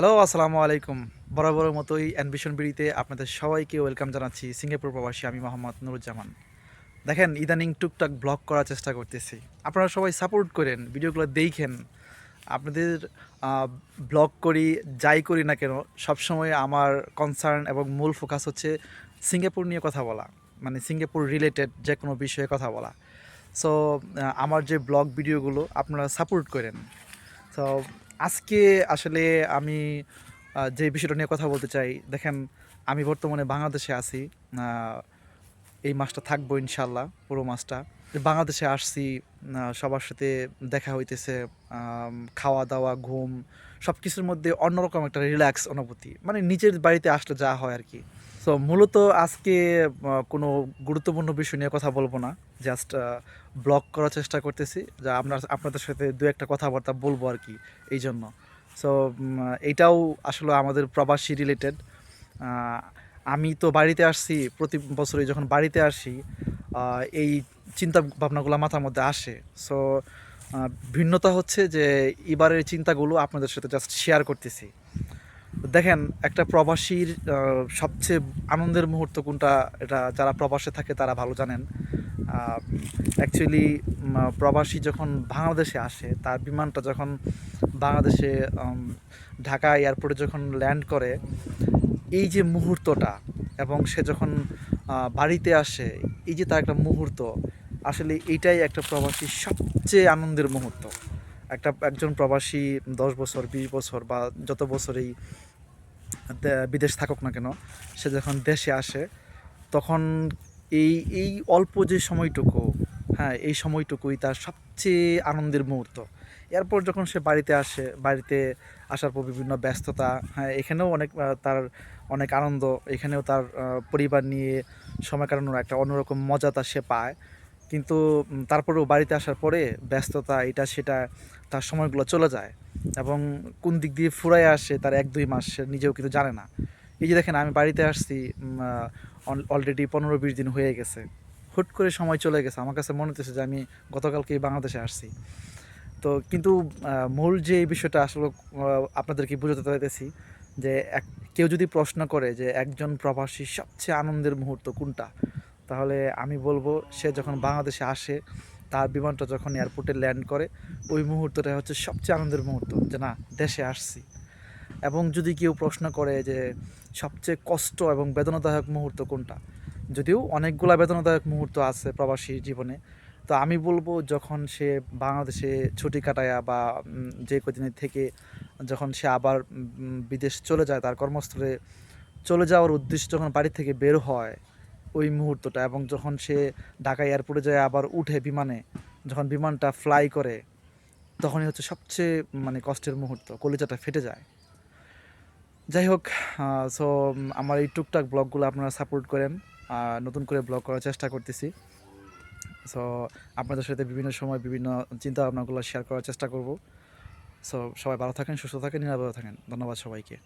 Hello, আসসালামু আলাইকুম। বরাবরের মতোই অ্যানভিশন বিড়িতে আপনাদের সবাইকে ওয়েলকাম জানাচ্ছি সিঙ্গাপুর প্রবাসী আমি মোহাম্মদ নুরুজ্জামান। দেখেন, ইদানিং টুকটাক ব্লগ করার চেষ্টা করতেছি। আপনারা সবাই সাপোর্ট করেন, ভিডিওগুলো দেখেন। আপনাদের ব্লগ করি, যাই করি না কেন, সবসময় আমার কনসার্ন এবং মূল ফোকাস হচ্ছে সিঙ্গাপুর নিয়ে কথা বলা মানে সিঙ্গাপুর রিলেটেড যে কোনো বিষয়ে কথা বলা। সো আমার যে ব্লগ ভিডিওগুলো আপনারা সাপোর্ট করেন। তো আজকে আসলে আমি যে বিষয়টা নিয়ে কথা বলতে চাই, দেখেন, আমি বর্তমানে বাংলাদেশে আছি এই মাসটা থাকব ইনশাল্লাহ পুরো মাসটা। বাংলাদেশে আসছি সবার সাথে দেখা হইতেছে খাওয়া দাওয়া, ঘুম সব কিছুর মধ্যে অন্যরকম একটা রিল্যাক্স অনুভূতি। মানে নিজের বাড়িতে আসলে যা হয় আর কি। তো মূলত আজকে কোনো গুরুত্বপূর্ণ বিষয় নিয়ে কথা বলব না। জাস্ট ব্লগ করার চেষ্টা করতেছি, যা আপনার আপনাদের সাথে দু একটা কথাবার্তা বলব আর কি, এই জন্য। সো এইটাও আসলে আমাদের প্রবাসী রিলেটেড আমি তো বাড়িতে আসছি, প্রতি বছরই যখন বাড়িতে আসি এই চিন্তা ভাবনাগুলো মাথার মধ্যে আসে। সো ভিন্নতা হচ্ছে যে, এবারের চিন্তাগুলো আপনাদের সাথে জাস্ট শেয়ার করতেছি। দেখেন, একটা প্রবাসীর সবচেয়ে আনন্দের মুহূর্ত কোনটা, এটা যারা প্রবাসে থাকে তারা ভালো জানেন। অ্যাকচুয়ালি প্রবাসী যখন বাংলাদেশে আসে, তার বিমানটা যখন বাংলাদেশে ঢাকা এয়ারপোর্টে যখন ল্যান্ড করে, এই যে মুহূর্তটা এবং সে যখন বাড়িতে আসে, এই যে তার একটা মুহূর্ত, আসলে এইটাই একটা প্রবাসীর সবচেয়ে আনন্দের মুহূর্ত। একটা, একজন প্রবাসী দশ বছর, বিশ বছর বা যত বছরেই বিদেশ থাকুক না কেন, সে যখন দেশে আসে, তখন এই এই অল্প যে সময়টুকু হ্যাঁ এই সময়টুকুই তার সবচেয়ে আনন্দের মুহূর্ত। এরপর যখন সে বাড়িতে আসে, বাড়িতে আসার পর বিভিন্ন ব্যস্ততা হ্যাঁ এখানেও অনেক তার অনেক আনন্দ, এখানেও তার পরিবার নিয়ে সময় কাটানোর একটা অন্যরকম মজা তা সে পায়। কিন্তু তারপরেও বাড়িতে আসার পরে ব্যস্ততা, এটা, সেটা, তার সময়গুলো চলে যায় এবং কোন দিক দিয়ে ফুরায় আসে তার এক, দুই মাস নিজেও কিন্তু জানে না। এই যে দেখেন, আমি বাড়িতে আসছি অলরেডি পনেরো, বিশ দিন হয়ে গেছে। হুট করে সময় চলে গেছে। আমার কাছে মনে হতেছে যে আমি গতকালকেই বাংলাদেশে আসছি। তো কিন্তু মূল যে এই বিষয়টা আসলে আপনাদেরকে বোঝাতে চাইতেছি যে এক, কেউ যদি প্রশ্ন করে যে একজন প্রবাসী সবচেয়ে আনন্দের মুহূর্ত কোনটা? তাহলে আমি বলব, সে যখন বাংলাদেশে আসে, তার বিমানটা যখন এয়ারপোর্টে ল্যান্ড করে, ওই মুহূর্তটা হচ্ছে সবচেয়ে আনন্দের মুহূর্ত যে না, দেশে আসছি। এবং যদি কেউ প্রশ্ন করে যে সবচেয়ে কষ্ট এবং বেদনাদায়ক মুহূর্ত কোনটা? যদিও অনেকগুলা বেদনাদায়ক মুহূর্ত আছে প্রবাসী জীবনে, তো আমি বলব যখন সে বাংলাদেশে ছুটি কাটায়া বা যে কদিনের থেকে যখন সে আবার বিদেশ চলে যায়, তার কর্মস্থলে চলে যাওয়ার উদ্দেশ্য যখন বাড়ি থেকে বের হয় ওই মুহূর্তটা এবং যখন সে ঢাকা এয়ারপোর্টে যায় আবার উঠে বিমানে, যখন বিমানটা ফ্লাই করে, তখনই হচ্ছে সবচেয়ে মানে কষ্টের মুহূর্ত, কলিজাটা ফেটে যায়। যাই হোক সো আমার এই টুকটাক ব্লগগুলো আপনারা সাপোর্ট করেন নতুন করে ব্লগ করার চেষ্টা করতেছি। সো আপনাদের সাথে বিভিন্ন সময় বিভিন্ন চিন্তা ভাবনাগুলো শেয়ার করার চেষ্টা করব। সো সবাই ভালো থাকেন, সুস্থ থাকেন, নিরাপদে থাকেন। ধন্যবাদ সবাইকে।